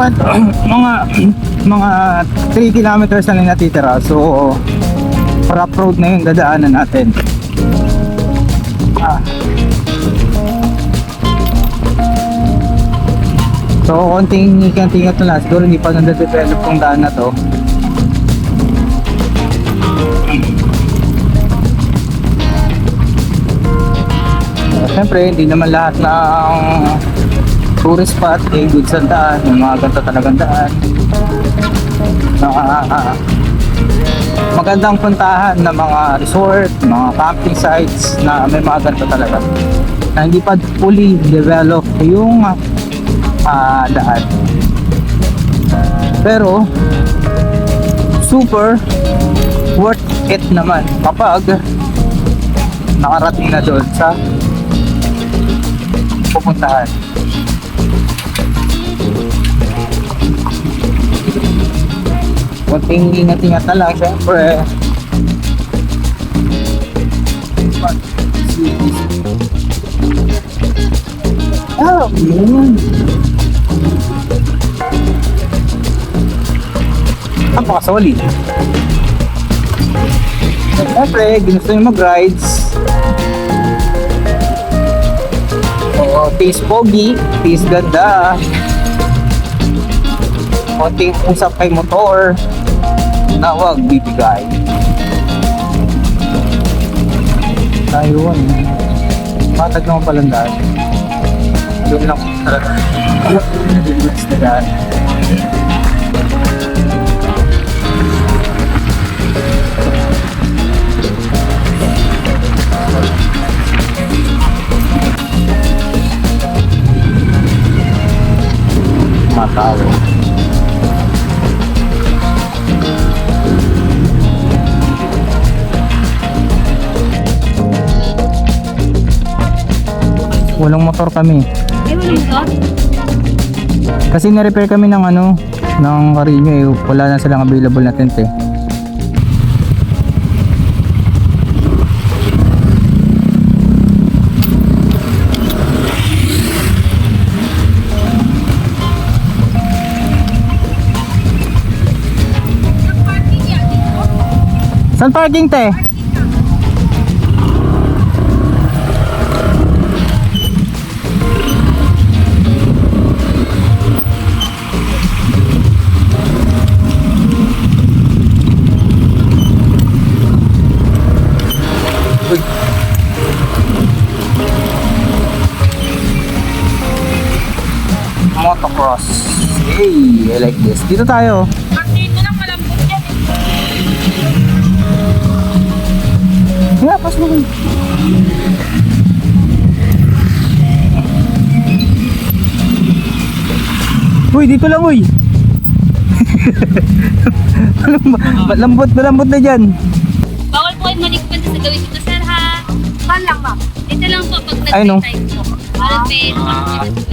Kwento, mga mga 3 kilometers na lang natitira. So, rough road na yung dadaanan natin. Ah. So, konting ingat-ingat na lang. Siguro hindi pa nade-develop tong daan na to. Uh, Siyempre, hindi naman lahat ng tourist spot eh good sa daan. Yung mga ganito talagang daan. Naka, magandang puntahan ng mga resort, mga camping sites na may mga ganito talaga. Na hindi pa fully developed yung ah, daan. Pero, super worth it naman kapag nakarating na doon sa pupuntahan. Kunting ingat-ingat na lang, syempre. Oh, yun. Napakasoli. Siyempre, ginusto nyo mag-rides. Oo, taste pogi, taste ganda. Konting usap kay motor na huwag bibigay. Tayo eh. Matag naman palang daan. Doon lang talaga. Relax na daan. Matao. Walang motor kami. Ay, walang to? Kasi na-repair kami ng ano, ng Carino eh. Wala na silang available na tent eh. Saan parking te? Motocross. Hey, I like this. Dito tayo. Dito lang malambot yan eh. Yeah, pas mo. Uy, dito lang uy. malambot, malambot na dyan. Bawal po kayo maligpad sa gawin dito, sir, ha? Saan lang, ma'am? Dito lang po pag nag-time po. Nakakita.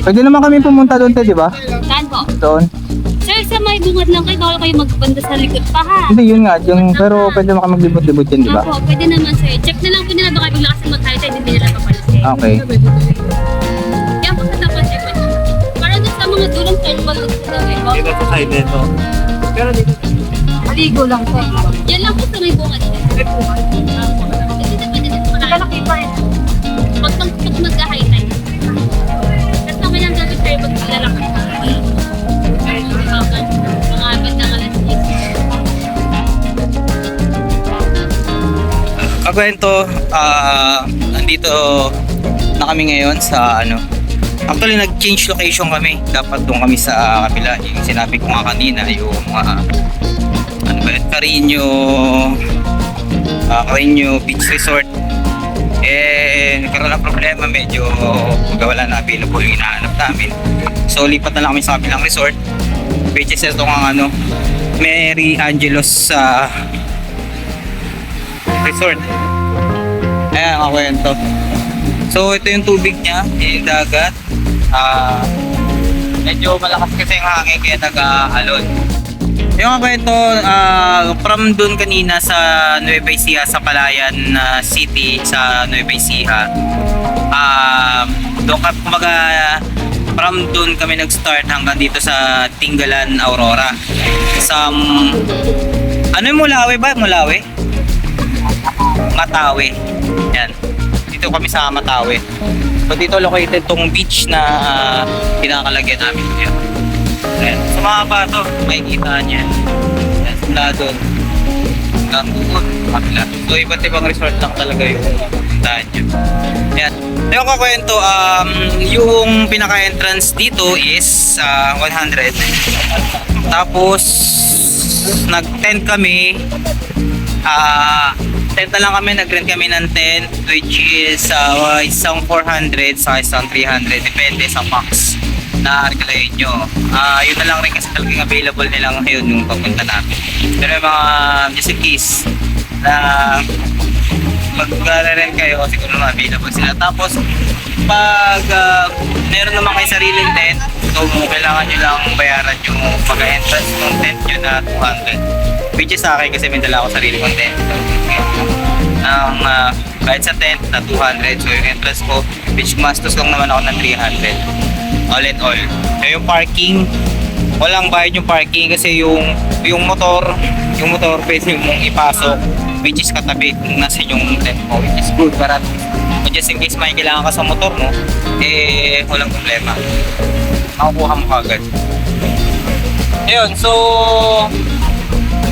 Pwede naman kami pumunta doon, te, di ba? Saan po? Doon. Sir, sa may bungad lang kayo, bawal kayo magbanda sa likod pa, ha? Hindi, yun nga. Yung, pero pwede naman kami maglibot-libot yan, di ba? Opo, pwede naman, sir. Check na lang po nila baka bigla kasi mag-high tide, hindi nila papansin. Okay. Kaya po sa tapat, sir, pwede. Para dun sa mga dulong sir, balik sa gawin. Dito sa side nito. Pero dito. Maligo lang po. Yan lang po sa may bungad, sir. Opo. Hindi na pwede dito pa Nakalaki pa rin. Pag pag pag 10. Kakwento, ah, nandito na kami ngayon sa ano. Actually, nag-change location kami. Dapat doon kami sa kabila. Yung sinabi ko nga kanina, yung mga ano ba yun, Carino ah, Carino Beach Resort. Eh, nagkaroon ng problema. Medyo wala na available yung hinahanap namin. So, lipat na lang kami sa kabilang resort. Which is ito ang ano, Mary Angelos sa resort. Ayan ang kwento. So ito yung tubig niya, yung dagat. Ah, medyo malakas kasi yung hangin kaya nag-aalon. Yung ang kwento, ah, from dun kanina sa Nueva Ecija, sa Palayan ah, City, sa Nueva Ecija, ah, doon ka, kumbaga, from doon kami nag-start hanggang dito sa Tinggalan, Aurora. Sa, um, ano yung Mulawi ba? Mulawi? Matawi. Yan. Dito kami sa Matawi. So dito located tong beach na uh, pinakalagyan namin. Yan. Ayan. Sa mga bato, makikita niya. Yan, sila doon. Hanggang doon, kapila. So iba't ibang resort lang talaga yung puntahan niyo. Yan. Yung kakwento, um, yung pinaka-entrance dito is ah, 100. Tapos, nag-tent kami. Ah, tent na lang kami, nag-rent kami ng tent which is ah, isang 400 sa isang 300 depende sa box na regalayin nyo. Ah, yun na lang rin kasi talagang available nila ngayon yung papunta namin. Pero may mga just in case na mag-rent kayo siguro na available sila. Tapos pag ah, meron naman kayo sariling tent, so kailangan nyo lang bayaran yung pag-entrance ng tent nyo na 200. Which is sa akin kasi may dala ako sarili tent. Ang uh, kahit sa tent na 200, so yung entrance ko, which mastos lang naman ako ng 300. All in all. So yung parking, walang bayad yung parking kasi yung yung motor, yung motor pwede mong ipasok which is katabi kung nasa yung tent mo which is good para least, kung just in case may kailangan ka sa motor mo eh walang problema makukuha mo kagad ayun so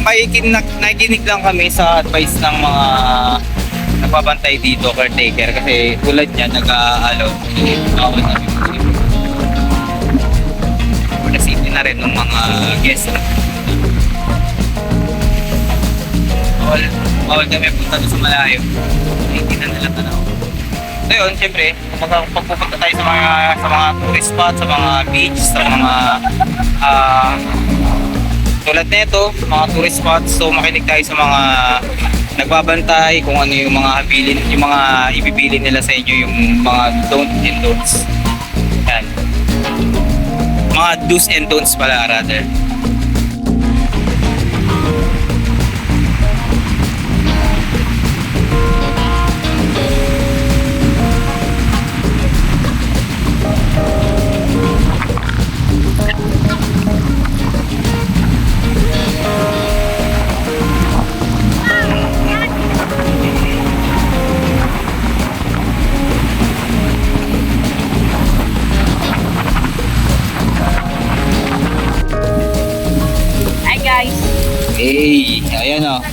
makikinig, nakikinig lang kami sa advice ng mga nagbabantay dito caretaker kasi tulad niya nag-aallow to bawal na for na rin ng mga guests. Bawal, bawal kami punta doon sa malayo. Hindi na nila tanaw. So yun, syempre kapag pag pupunta tayo sa mga sa mga tourist spot, sa mga beach, sa mga ah tulad nito, mga tourist spots, so makinig tayo sa mga nagbabantay kung ano yung mga habilin, yung mga ibibili nila sa inyo, yung mga don't and don'ts. Yan. Mga do's and don'ts pala rather.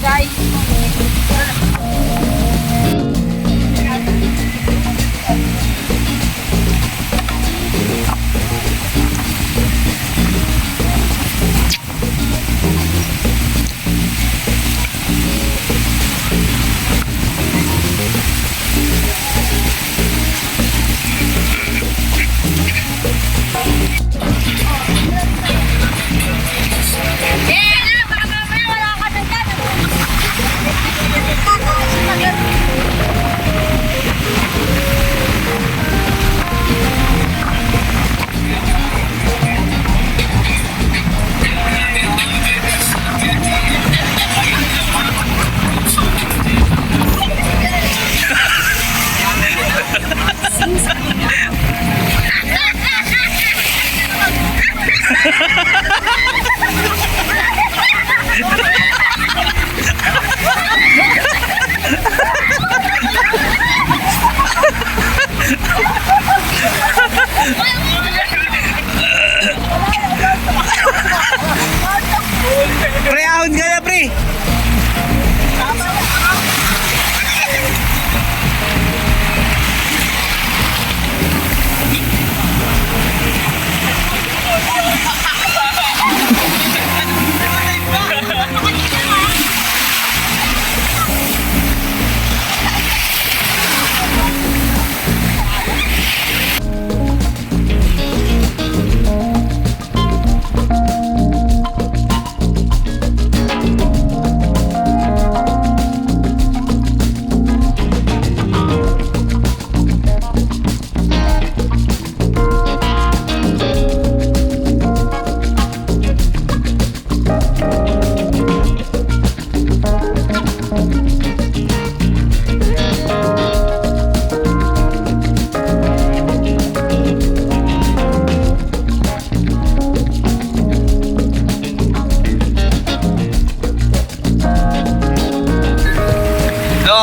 Guys.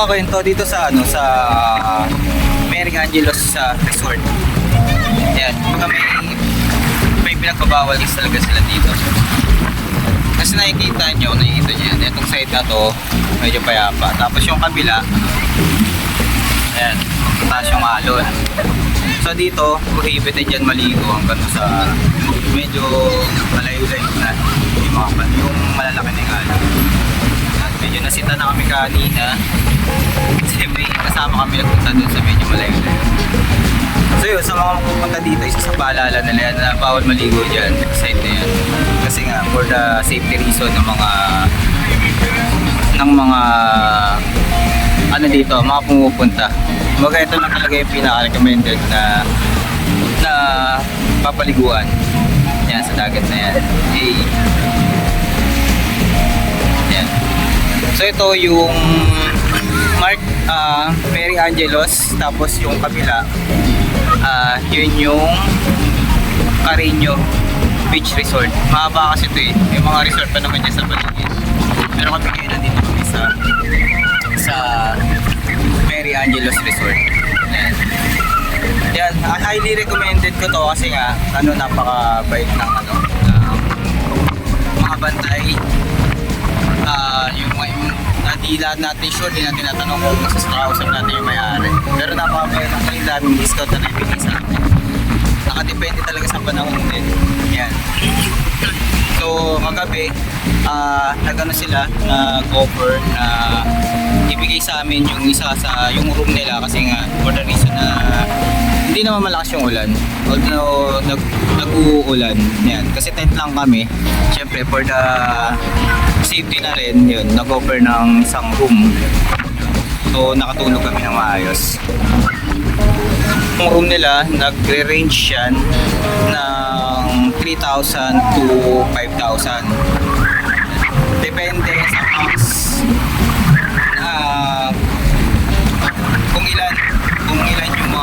Makakwento dito sa ano sa Mary Angelos sa resort. Yan, mga may may pinagbabawal is talaga sila dito. Kasi nakikita nyo, nakikita nyo yan. Itong side na to, medyo payapa. Tapos yung kabila, ayan, taas yung alon. So dito, prohibited yan maligo hanggang sa medyo malayo-layo na yung mga yung malalaki na yung alon. Medyo nasita na kami kanina. Kasi may kasama kami nagpunta dun sa medyo malayo-layo. So yun, sa mga pupunta dito, isa sa paalala nila yan na bawal maligo dyan, side na yan. Kasi nga, for the safety reason ng mga ng mga ano dito, mga pumupunta. Mga ito na talaga yung pinaka-recommended na na papaliguan. Yan, sa dagat na yan. Eh, So ito yung Mark ah, Mary Angelos tapos yung kabila ah yun yung Carino Beach Resort. Mahaba kasi ito eh. May mga resort pa naman dyan sa paligid. Pero kami ngayon nandito kami sa sa Mary Angelos Resort. Yan. Yan, highly recommended ko to kasi nga ano napakabait ng ano ng mga bantay yung, yung uh, di lahat natin sure, di natin natanong kung masasakausap natin yung may-ari. Pero napakabait ng kaling daming discount na naibigay sa atin. Nakadepende talaga sa panahon din. Yan. So, kagabi, ah nagano sila, nag-offer na ibigay sa amin yung isa sa yung room nila kasi nga for the reason na hindi naman malakas yung ulan. Although nag nag-uulan. Yan. Kasi tent lang kami. Siyempre for the safety na rin, yun, nag-offer ng isang room. So nakatulog kami ng maayos. Yung room nila, nagre-range yan ng 3,000 to 5,000. Depende sa max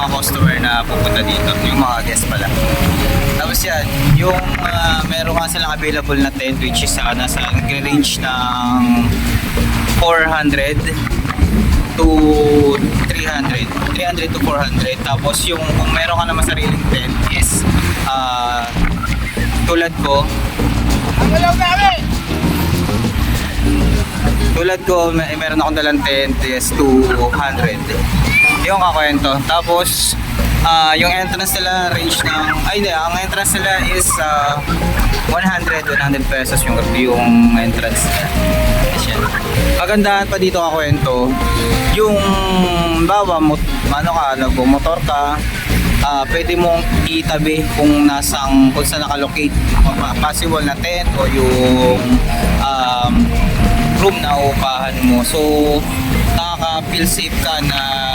mga customer na pupunta dito, yung mga guest pala. Tapos yan, yung ah, meron nga silang available na tent which is uh, nasa nagre-range ng 400 to 300. 300 to 400. Tapos yung kung meron ka naman sariling tent is ah, tulad ko tulad ko, may, meron akong dalang tent is 200. Yung kakwento. Tapos, ah yung entrance nila range ng, ay hindi, ang entrance nila is ah, 100, 100 pesos yung, yung entrance nila. Kagandahan pa dito kakwento, yung bawa, mot, ano ka, nagbumotor ka, ah pwede mong itabi kung nasang kung saan nakalocate possible na tent o yung um, room na upahan mo so nakaka-feel safe ka na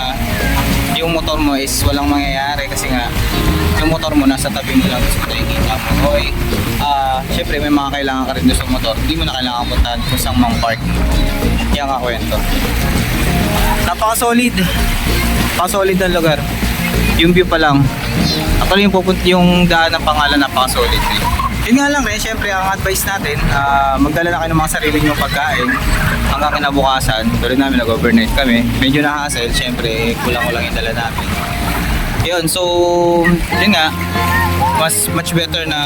yung motor mo is walang mangyayari kasi nga yung motor mo nasa tabi mo lang gusto nakikita mo. Okay ah syempre may mga kailangan ka rin sa motor. Hindi mo na kailangan puntahan kung saan mang park yan ka kwento. Napaka solid napaka solid ng lugar. Yung view pa lang. Actually yung pupunta yung daan ng pangalan napaka solid eh. yun nga lang rin syempre ang advice natin ah, magdala na kayo ng mga sarili nyong pagkain kinabukasan tulad namin nag-overnight kami. Medyo na-hassle syempre kulang-kulang yung dala namin. Yun so yun nga mas much better na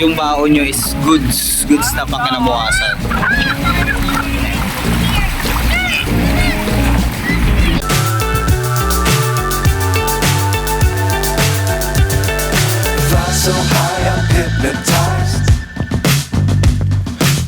yung baon nyo is goods goods na pang kinabukasan. So high, I'm hypnotized.